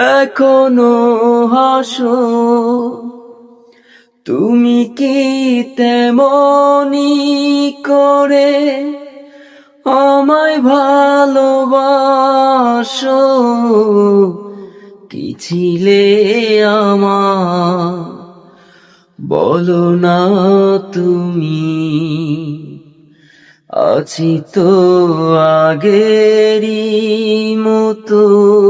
এখনও হাসো। তুমি কি তেমনি করে আমায় ভালোবাসো? কি ছিলে আমার? বলো না তুমি। আছি তো আগেরই মতো।